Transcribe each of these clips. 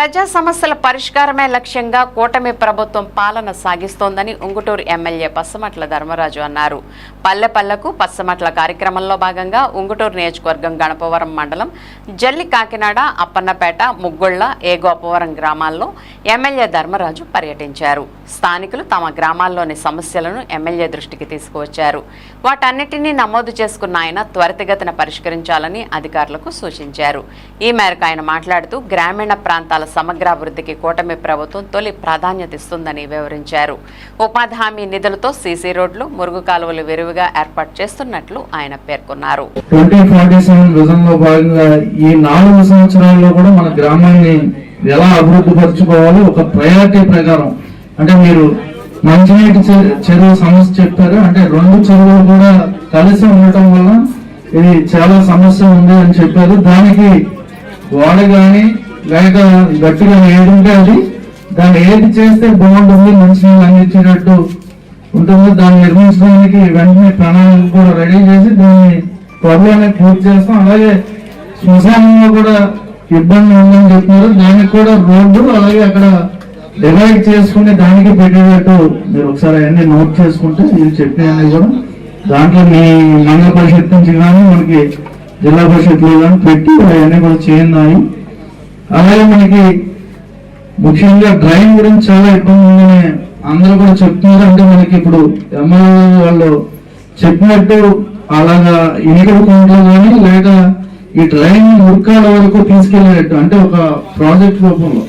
ప్రజా సమస్యల పరిష్కారమే లక్ష్యంగా కూటమి ప్రభుత్వం పాలన సాగిస్తోందని ఉంగుటూరు ఎమ్మెల్యే పచ్చమట్ల ధర్మరాజు అన్నారు. పల్లె పల్లెకు పచ్చమట్ల కార్యక్రమంలో భాగంగా ఉంగుటూరు నియోజకవర్గం గణపవరం మండలం జల్లి కాకినాడ అప్పన్నపేట ముగ్గుళ్ళ ఏగోపవరం గ్రామాల్లో ఎమ్మెల్యే ధర్మరాజు పర్యటించారు. స్థానికులు తమ గ్రామాల్లోని సమస్యలను ఎమ్మెల్యే దృష్టికి తీసుకువచ్చారు. వాటన్నిటినీ నమోదు చేసుకున్న ఆయన త్వరితగతిన పరిష్కరించాలని అధికారులకు సూచించారు. ఈ మేరకు ఆయన మాట్లాడుతూ గ్రామీణ ప్రాంతాల సమగ్రాభివృద్ధికి కూటమి ప్రభుత్వం తొలి ప్రాధాన్యత ఇస్తుందని వివరించారు. ఉపాధి హామీ నిధులతో సీసీ రోడ్లు మురుగు కాలువలు విరివిగా ఏర్పాటు చేస్తున్నట్లు ఆయన పేర్కొన్నారు. సెవెన్ భాగంగా ఈ నాలుగు సంవత్సరాల్లో కూడా మన గ్రామాన్ని ఎలా అభివృద్ధి పరచుకోవాలో ఒక ప్రయారిటీ ప్రకారం అంటే మీరు మంచినీటి చెరువు సమస్య చెప్పారు అంటే రెండు చెరువులు కూడా కలిసి ఉండటం వల్ల ఇది చాలా సమస్య ఉంది అని చెప్పారు. దానికి వాడ కానీ లేక గట్టిగా ఏది ఉంటే అది దాన్ని ఏది చేస్తే బాగుంటుంది మంచినీళ్ళు అందించేటట్టు ఉంటుంది దాన్ని నిర్మించడానికి వెంటనే ప్రణాళిక కూడా రెడీ చేసి దాన్ని త్వరలోనే పూర్తి చేస్తాం. అలాగే శ్మశానంలో కూడా ఇబ్బంది ఉందని చెప్తున్నారు. దానికి కూడా రోడ్డు అలాగే అక్కడ డివైడ్ చేసుకుని దానికి పెట్టేటట్టు మీరు ఒకసారి అవన్నీ నోట్ చేసుకుంటే ఇది చెప్పినవన్నీ కూడా దాంట్లో మీ మండల పరిషత్ నుంచి కానీ మనకి జిల్లా పరిషత్లో కానీ పెట్టి అవన్నీ కూడా చేయండి. అలాగే మనకి ముఖ్యంగా డ్రైన్ గురించి చాలా ఇబ్బంది ఉందని అందరూ కూడా చెప్తున్నారు. అంటే మనకి ఇప్పుడు ఎమ్మెల్యే వాళ్ళు చెప్పినట్టు అలాగా ఇనికల కుంట్లో కానీ లేక ఈ డ్రైన్ మురికాల వరకు తీసుకెళ్ళేటట్టు అంటే ఒక ప్రాజెక్ట్ రూపంలో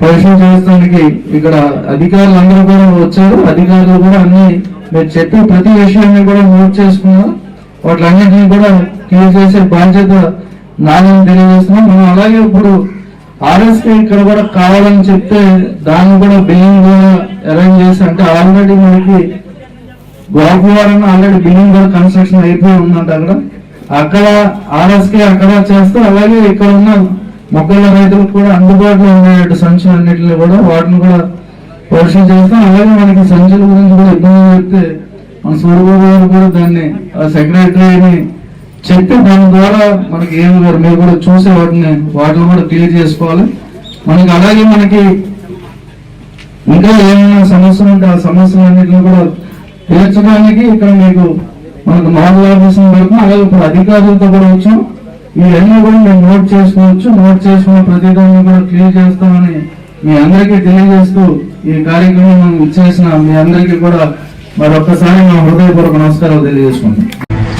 పరిశీలన చేయడానికి ఇక్కడ అధికారులు అందరూ కూడా వచ్చారు. అధికారులు కూడా అన్ని మీరు చెప్పి ప్రతి విషయాన్ని కూడా నోట్ చేసుకున్నారు. వాటిలన్నింటినీ కూడా క్లియర్ చేసే బాధ్యత నాణ్యం తెలియజేస్తున్నాం. మనం అలాగే ఇప్పుడు ఆర్ఎస్కే ఇక్కడ కూడా కావాలని చెప్తే దాన్ని కూడా బిల్లింగ్ కూడా అరేంజ్ చేసి అంటే ఆల్రెడీ మనకి గోపవారం ఆల్రెడీ బిల్డింగ్ కూడా కన్స్ట్రక్షన్ అయిపోయి ఉందంట అక్కడ అక్కడ ఆర్ఎస్కే అక్కడ చేస్తూ అలాగే ఇక్కడ ఉన్న మొక్కల రైతులకు కూడా అందుబాటులో ఉండేటట్టు సంచులు అన్నింటినీ కూడా వాటిని కూడా పరిశీలన చేస్తాం. అలాగే మనకి సంచుల గురించి కూడా ఇబ్బంది చెప్తే మన సూర్యబాబు గారు కూడా దాన్ని సెక్రటరీని చెప్పి దాని ద్వారా మనకి ఏం గారు మీరు కూడా చూసి వాటిని వాటిని కూడా క్లియర్ చేసుకోవాలి. మనకి అలాగే మనకి ఇంకా ఏమైనా సమస్యలు ఉంటే ఆ సమస్యలన్నింటినీ కూడా తీర్చడానికి ఇక్కడ మీకు మనకు మోడల్ ఆఫీస్ పెడుతున్నాం. అలాగే ఇప్పుడు అధికారులతో కూడా వచ్చాం. ఇవన్నీ కూడా మేము నోట్ చేసుకోవచ్చు. నోట్ చేసుకున్న ప్రతిదాన్ని కూడా క్లియర్ చేస్తామని మీ అందరికీ తెలియజేస్తూ ఈ కార్యక్రమం ఇచ్చేసిన మీ అందరికీ కూడా మరొక్కసారి మా హృదయపూర్వక నమస్కారాలు తెలియజేసుకుంటాం